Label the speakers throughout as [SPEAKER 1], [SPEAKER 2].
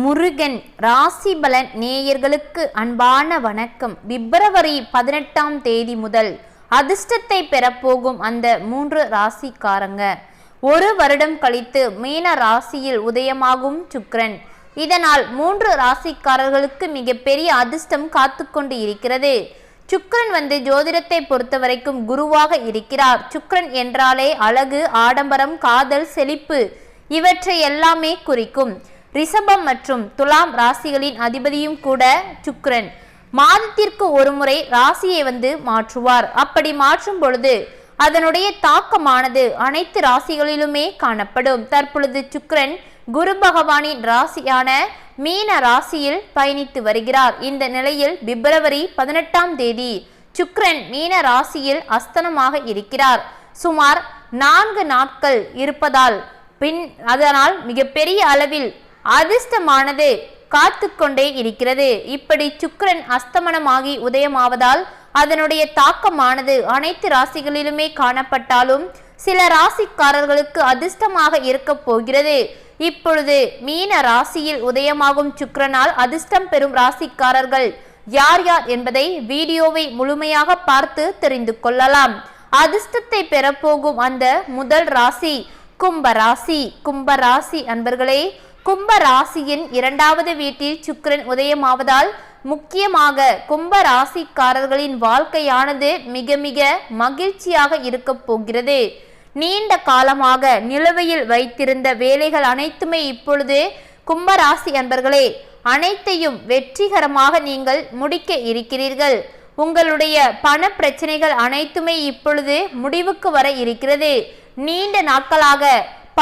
[SPEAKER 1] முருகன் ராசி பலன் நேயர்களுக்கு அன்பான வணக்கம். பிப்ரவரி பதினெட்டாம் தேதி முதல் அதிர்ஷ்டத்தை பெறப்போகும் அந்த மூன்று ராசிக்காரங்க. ஒரு வருடம் கழித்து மீன ராசியில் உதயமாகும் சுக்ரன். இதனால் மூன்று ராசிக்காரர்களுக்கு மிகப்பெரிய அதிர்ஷ்டம் காத்து கொண்டு இருக்கிறது. சுக்ரன் வந்து ஜோதிடத்தை பொறுத்த வரைக்கும் குருவாக இருக்கிறார். சுக்ரன் என்றாலே அழகு ஆடம்பரம் காதல் செழிப்பு இவற்றை எல்லாமே குறிக்கும். ரிஷபம் மற்றும் துலாம் ராசிகளின் அதிபதியும் கூட சுக்ரன் மாதத்திற்கு ஒருமுறை ராசியை வந்து மாற்றுவார். அப்படி மாற்றும் பொழுது அதனுடைய தாக்கமானது அனைத்து ராசிகளிலுமே காணப்படும். தற்பொழுது சுக்ரன் குரு பகவானின் ராசியான மீன ராசியில் பயணித்து வருகிறார். இந்த நிலையில் பிப்ரவரி பதினெட்டாம் தேதி சுக்ரன் மீன ராசியில் அஸ்தனமாக இருக்கிறார். சுமார் நான்கு நாட்கள் இருப்பதால் பின் அதனால் மிகப்பெரிய அளவில் அதிர்ஷ்டமானது காத்து கொண்டே இருக்கிறது. இப்படி சுக்கரன் அஸ்தமனமாகி உதயமாவதால் அதனுடைய தாக்கமானது அனைத்து ராசிகளிலுமே காணப்பட்டாலும் சில ராசிக்காரர்களுக்கு அதிர்ஷ்டமாக இருக்க போகிறது. இப்பொழுது மீன ராசியில் உதயமாகும் சுக்கரனால் அதிர்ஷ்டம் பெறும் ராசிக்காரர்கள் யார் யார் என்பதை வீடியோவை முழுமையாக பார்த்து தெரிந்து கொள்ளலாம். அதிர்ஷ்டத்தை பெறப்போகும் அந்த முதல் ராசி கும்ப ராசி. கும்ப ராசி அன்பர்களே கும்ப ராசியின் இரண்டாவது வீட்டில் சுக்கிரன் உதயமாவதால் முக்கியமாக கும்ப ராசிக்காரர்களின் வாழ்க்கையானது மிக மிக மகிழ்ச்சியாக இருக்க போகிறது. நீண்ட காலமாக நிலுவையில் வைத்திருந்த வேலைகள் அனைத்துமே இப்பொழுது கும்பராசி அன்பர்களே அனைத்தையும் வெற்றிகரமாக நீங்கள் முடிக்க இருக்கிறீர்கள். உங்களுடைய பண பிரச்சனைகள் அனைத்துமே இப்பொழுது முடிவுக்கு வர இருக்கிறது. நீண்ட நாட்களாக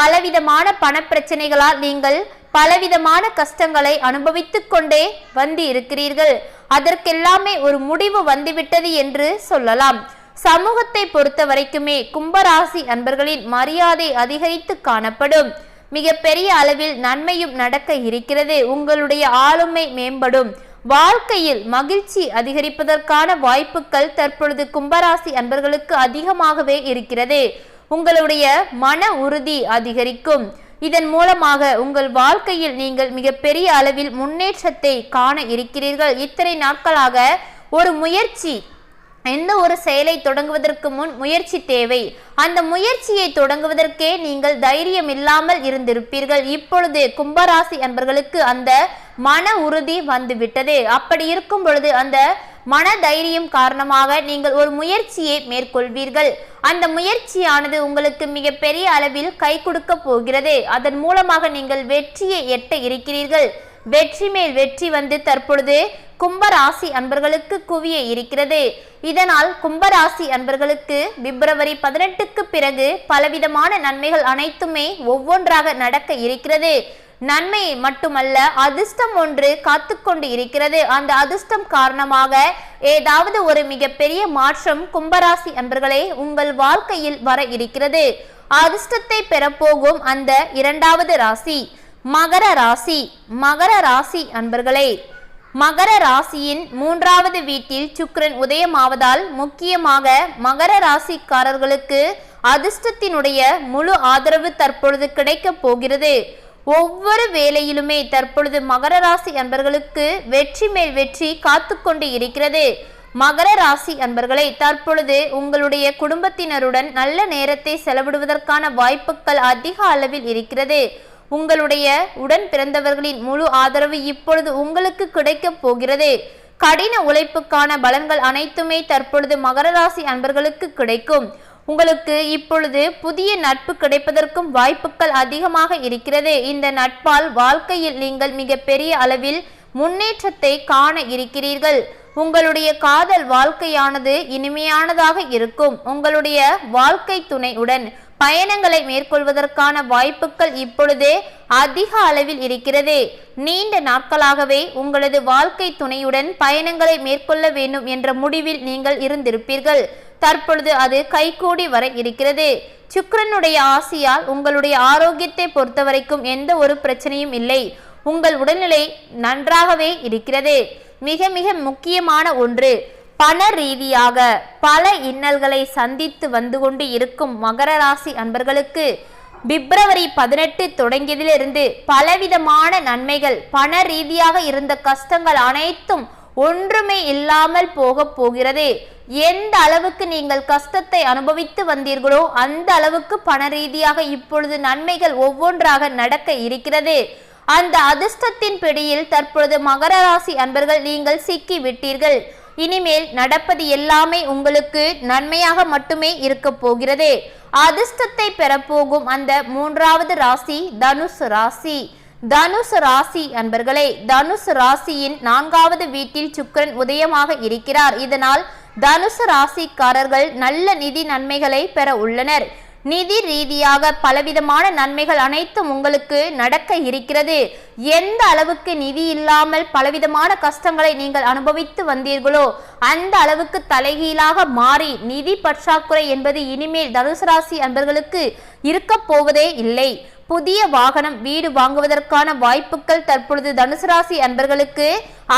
[SPEAKER 1] பலவிதமான பணப்பிரச்சனைகளால் நீங்கள் பலவிதமான கஷ்டங்களை அனுபவித்துக் கொண்டே வந்து இருக்கிறீர்கள். அதற்கெல்லாமே ஒரு முடிவு வந்துவிட்டது என்று சொல்லலாம். சமூகத்தை பொறுத்த வரைக்குமே கும்பராசி அன்பர்களின் மரியாதை அதிகரித்து காணப்படும். மிக பெரிய அளவில் நன்மையும் நடக்க இருக்கிறது. உங்களுடைய ஆளுமை மேம்படும். வாழ்க்கையில் மகிழ்ச்சி அதிகரிப்பதற்கான வாய்ப்புகள் தற்பொழுது கும்பராசி அன்பர்களுக்கு அதிகமாகவே இருக்கிறது. உங்களுடைய மன உறுதி அதிகரிக்கும். இதன் மூலமாக உங்கள் வாழ்க்கையில் நீங்கள் மிகப்பெரிய அளவில் முன்னேற்றத்தை காண இருக்கிறீர்கள். இத்தனை நாட்களாக ஒரு முயற்சி எந்த ஒரு செயலை தொடங்குவதற்கு முன் முயற்சி தேவை. அந்த முயற்சியை தொடங்குவதற்கே நீங்கள் தைரியம் இல்லாமல் இருந்திருப்பீர்கள். இப்பொழுது கும்பராசி அன்பர்களுக்கு அந்த மன உறுதி வந்துவிட்டது. அப்படி இருக்கும் பொழுது அந்த மன தைரியம் காரணமாக நீங்கள் ஒரு முயற்சியை மேற்கொள்வீர்கள். அந்த முயற்சியானது உங்களுக்கு மிகப்பெரிய அளவில் கை கொடுக்க போகிறது. அதன் மூலமாக நீங்கள் வெற்றியை எட்ட இருக்கிறீர்கள். வெற்றி மேல் வெற்றி வந்து தற்பொழுது கும்பராசி அன்பர்களுக்கு குவிய இருக்கிறது. இதனால் கும்பராசி அன்பர்களுக்கு பிப்ரவரி பதினெட்டுக்கு பிறகு பலவிதமான நன்மைகள் அனைத்துமே ஒவ்வொன்றாக நடக்க இருக்கிறது. நன்மை மட்டுமல்ல அதிர்ஷ்டம் ஒன்று காத்துக்கொண்டு இருக்கிறது. அந்த அதிர்ஷ்டம் காரணமாக ஏதாவது ஒரு மிகப்பெரிய மாற்றம் கும்பராசி அன்பர்களே உங்கள் வாழ்க்கையில் வர இருக்கிறது. அதிர்ஷ்டத்தை பெறப்போகும் அந்த இரண்டாவது ராசி. மகர ராசி மகர ராசி அன்பர்களே மகர ராசியின் மூன்றாவது வீட்டில் சுக்கரன் உதயமாவதால் முக்கியமாக மகர ராசிக்காரர்களுக்கு அதிர்ஷ்டத்தினுடைய முழு ஆதரவு தற்பொழுது கிடைக்கப் போகிறது. ஒவ்வொரு வேலையிலுமே தற்பொழுது மகர ராசி அன்பர்களுக்கு வெற்றி மேல் வெற்றி காத்து கொண்டு இருக்கிறது. மகர ராசி அன்பர்களை தற்பொழுது உங்களுடைய குடும்பத்தினருடன் நல்ல நேரத்தை செலவிடுவதற்கான வாய்ப்புகள் அதிக அளவில் இருக்கிறது. உங்களுடைய உடன் பிறந்தவர்களின் முழு ஆதரவு இப்பொழுது உங்களுக்கு கிடைக்கப் போகிறது. கடின உழைப்புக்கான பலன்கள் அனைத்துமே தற்பொழுது மகர ராசி அன்பர்களுக்கு கிடைக்கும். உங்களுக்கு இப்பொழுது புதிய நட்பு கிடைப்பதற்கும் வாய்ப்புகள் அதிகமாக இருக்கிறது. இந்த நட்பால் வாழ்க்கையில் நீங்கள் மிகப்பெரிய அளவில் முன்னேற்றத்தை காண இருக்கிறீர்கள். உங்களுடைய காதல் வாழ்க்கையானது இனிமையானதாக இருக்கும். உங்களுடைய வாழ்க்கை துணையுடன் பயணங்களை மேற்கொள்வதற்கான வாய்ப்புகள் இப்பொழுதே அதிக அளவில் இருக்கிறது. நீண்ட நாட்களாகவே உங்களது வாழ்க்கை துணையுடன் பயணங்களை மேற்கொள்ள வேண்டும் என்ற முடிவில் நீங்கள் இருந்திருப்பீர்கள். தற்பொழுது அது கைகூடி வர இருக்கிறது. சுக்கிரனுடைய ஆசியால் உங்களுடைய ஆரோக்கியத்தை பொறுத்தவரைக்கும் எந்த ஒரு பிரச்சனையும் இல்லை. உங்கள் உடல்நிலை நன்றாகவே இருக்கிறது. மிக மிக முக்கியமான ஒன்று. பண ரீதியாக பல இன்னல்களை சந்தித்து வந்து கொண்டு இருக்கும் மகர ராசி அன்பர்களுக்கு பிப்ரவரி பதினெட்டு தொடங்கியதிலிருந்து பலவிதமான நன்மைகள் பண ரீதியாக இருந்த கஷ்டங்கள் அனைத்தும் ஒன்றுமே இல்லாமல் போக போகிறது. எந்த அளவுக்கு நீங்கள் கஷ்டத்தை அனுபவித்து வந்தீர்களோ அந்த அளவுக்கு பண ரீதியாக இப்பொழுது நன்மைகள் ஒவ்வொன்றாக நடக்க இருக்கிறது. அந்த அதிர்ஷ்டத்தின் பிடியில் தற்பொழுது மகர ராசி அன்பர்கள் நீங்கள் சிக்கி விட்டீர்கள் இனிமேல் நடப்பது எல்லாமே உங்களுக்கு நன்மையாக மட்டுமே இருக்க போகிறது. அதிர்ஷ்டத்தை பெறப்போகும் அந்த மூன்றாவது ராசி தனுசு ராசி. தனுசு ராசி அன்பர்களே தனுசு ராசியின் நான்காவது வீட்டில் சுக்கரன் உதயமாக இருக்கிறார். இதனால் தனுசு ராசிக்காரர்கள் நல்ல நிதி நன்மைகளை பெற உள்ளனர். நிதி ரீதியாக பலவிதமான நன்மைகள் அனைத்தும் உங்களுக்கு நடக்க இருக்கிறது. எந்த அளவுக்கு நிதி இல்லாமல் பலவிதமான கஷ்டங்களை நீங்கள் அனுபவித்து வந்தீர்களோ அந்த அளவுக்கு தலைகீழாக மாறி நிதி பற்றாக்குறை என்பது இனிமேல் தனுசு ராசி அன்பர்களுக்கு இருக்க போவதே இல்லை. புதிய வாகனம் வீடு வாங்குவதற்கான வாய்ப்புகள் தற்பொழுது தனுசு ராசி அன்பர்களுக்கு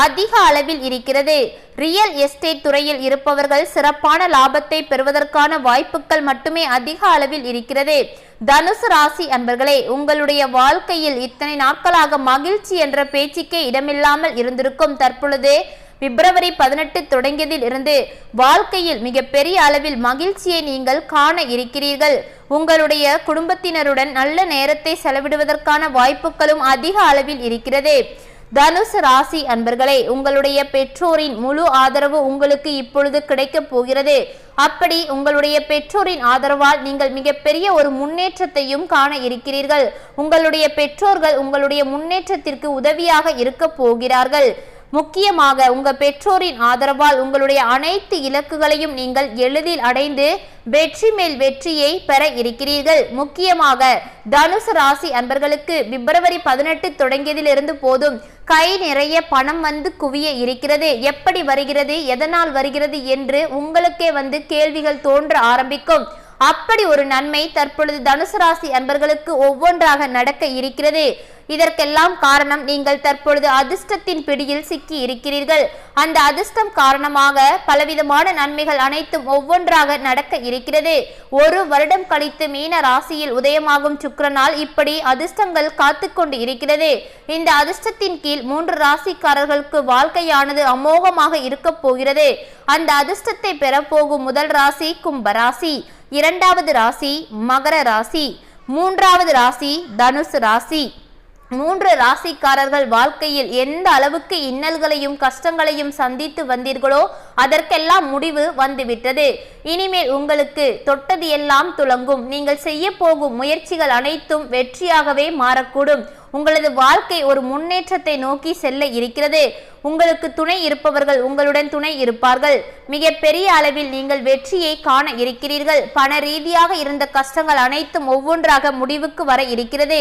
[SPEAKER 1] அதிக அளவில் இருக்கிறது. ரியல் எஸ்டேட் துறையில் இருப்பவர்கள் சிறப்பான லாபத்தை பெறுவதற்கான வாய்ப்புகள் மட்டுமே அதிக அளவில் இருக்கிறது. தனுசு ராசி அன்பர்களே உங்களுடைய வாழ்க்கையில் இத்தனை நாட்களாக மகிழ்ச்சி என்ற பேச்சுக்கே இடமில்லாமல் இருந்திருக்கும் தற்பொழுது பிப்ரவரி பதினெட்டு தொடங்கியதில் இருந்து வாழ்க்கையில் மிகப்பெரிய அளவில் மகிழ்ச்சியை நீங்கள் காண இருக்கிறீர்கள். உங்களுடைய குடும்பத்தினருடன் நல்ல நேரத்தை செலவிடுவதற்கான வாய்ப்புகளும் அதிக அளவில் இருக்கிறது. தனுசு ராசி அன்பர்களே உங்களுடைய பெற்றோரின் முழு ஆதரவு உங்களுக்கு இப்பொழுது கிடைக்கப் போகிறது. அப்படி உங்களுடைய பெற்றோரின் ஆதரவால் நீங்கள் மிகப்பெரிய ஒரு முன்னேற்றத்தையும் காண இருக்கிறீர்கள். உங்களுடைய பெற்றோர்கள் உங்களுடைய முன்னேற்றத்திற்கு உதவியாக இருக்க போகிறார்கள். முக்கியமாக உங்கள் பெற்றோரின் ஆதரவால் உங்களுடைய அனைத்து இலக்குகளையும் நீங்கள் எளிதில் அடைந்து வெற்றி மேல் வெற்றியை பெற இருக்கிறீர்கள். முக்கியமாக தனுசு ராசி அன்பர்களுக்கு பிப்ரவரி பதினெட்டு தொடங்கியதிலிருந்து போதும் கை நிறைய பணம் வந்து குவிய இருக்கிறது. எப்படி வருகிறது எதனால் வருகிறது என்று உங்களுக்கே வந்து கேள்விகள் தோன்ற ஆரம்பிக்கும். அப்படி ஒரு நன்மை தற்பொழுது தனுசு ராசி அன்பர்களுக்கு ஒவ்வொன்றாக நடக்க இருக்கிறது. இதற்கெல்லாம் காரணம் நீங்கள் தற்பொழுது அதிர்ஷ்டத்தின் பிடியில் சிக்கி இருக்கிறீர்கள். அந்த அதிர்ஷ்டம் காரணமாக பலவிதமான நன்மைகள் அனைத்தும் ஒவ்வொன்றாக நடக்க இருக்கிறது. ஒரு வருடம் கழித்து மீன ராசியில் உதயமாகும் சுக்கரனால் இப்படி அதிர்ஷ்டங்கள் காத்து கொண்டு இருக்கிறது. இந்த அதிர்ஷ்டத்தின் கீழ் மூன்று ராசிக்காரர்களுக்கு வாழ்க்கையானது அமோகமாக இருக்க போகிறது. அந்த அதிர்ஷ்டத்தை பெறப்போகும் முதல் ராசி கும்பராசி. இரண்டாவது ராசி மகர ராசி மூன்றாவது ராசி தனுசு ராசி. மூன்று ராசிக்காரர்கள் வாழ்க்கையில் எந்த அளவுக்கு இன்னல்களையும் கஷ்டங்களையும் சந்தித்து வந்தீர்களோ அதற்கெல்லாம் முடிவு வந்துவிட்டது. இனிமேல் உங்களுக்கு தொட்டது எல்லாம் துளங்கும். நீங்கள் செய்ய போகும் முயற்சிகள் அனைத்தும் வெற்றியாகவே மாறக்கூடும். உங்களது வாழ்க்கை ஒரு முன்னேற்றத்தை நோக்கி செல்ல இருக்கிறது. உங்களுக்கு துணை இருப்பவர்கள் உங்களுடன் துணை இருப்பார்கள். மிக பெரிய அளவில் நீங்கள் வெற்றியை காண இருக்கிறீர்கள். பண ரீதியாக இருந்த கஷ்டங்கள் அனைத்தும் ஒவ்வொன்றாக முடிவுக்கு வர இருக்கிறது.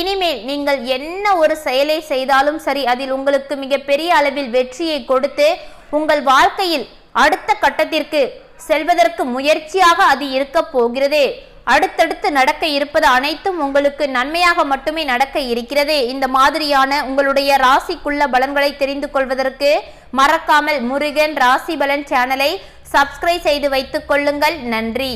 [SPEAKER 1] இனிமேல் நீங்கள் என்ன ஒரு செயலை செய்தாலும் சரி அதில் உங்களுக்கு மிக பெரிய அளவில் வெற்றியை கொடுத்து உங்கள் வாழ்க்கையில் அடுத்த கட்டத்திற்கு செல்வதற்கு முயற்சியாக அது இருக்க போகிறது. அடுத்தடுத்து நடக்க இருப்பது அனைத்தும் உங்களுக்கு நன்மையாக மட்டுமே நடக்க இருக்கிறது. இந்த மாதிரியான உங்களுடைய ராசிக்குள்ள பலன்களை தெரிந்து கொள்வதற்கு மறக்காமல் முருகன் ராசி பலன் சேனலை சப்ஸ்கிரைப் செய்து வைத்துக் கொள்ளுங்கள். நன்றி.